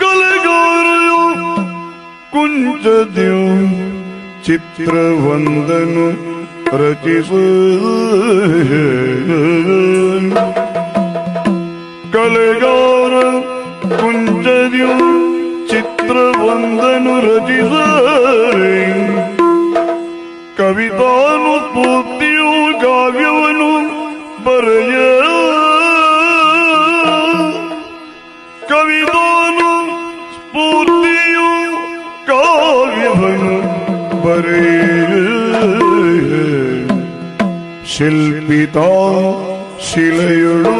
കലകാരയോ കുഞ്ചദ്യോ ചിത്രവന്ദനു രചിസ് കലകാര കുഞ്ചദ്യോ ചിത്രവന്ദനു രചിസ കവിതാനു പൂത്തിയോ കാവ്യവനും പറയ ಬರೆಯ ಶಿಲ್ಪಿತ ಶಿಲೆಯಳು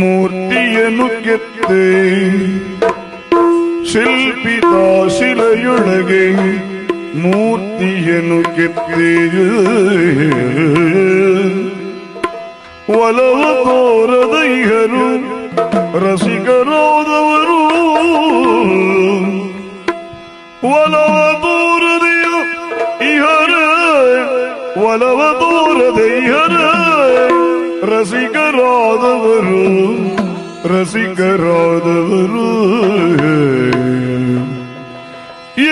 ಮೂರ್ತಿಯನ್ನು ಕೆತ್ತೆ ಶಿಲ್ಪಿತ ಶಿಲೆಯೊಳಗೆ ಮೂರ್ತಿಯನ್ನು ಕೆತ್ತೆಯ ಒಲವ ತೋರದ ಇಹರು ರಸಿಕರಾದವರು ಒಲವ எவ்வளவு தூரதை ரசிகராதவரும் ரசிகராதவரும்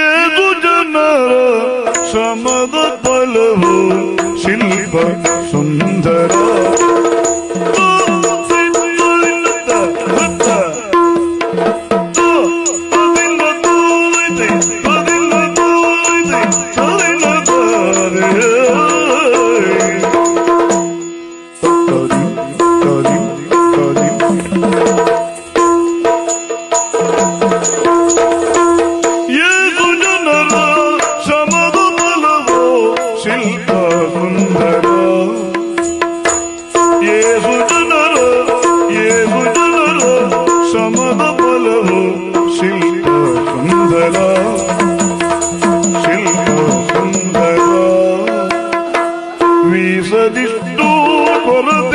ஏது ஜனர சமத பலவு சில்ப சுந்தர చున్నడో ఏ హుజునరో ఏ హుజునరో సమద బలము శిల్ప సుందర శిల్ప సుందర వీసదిష్టు కొరత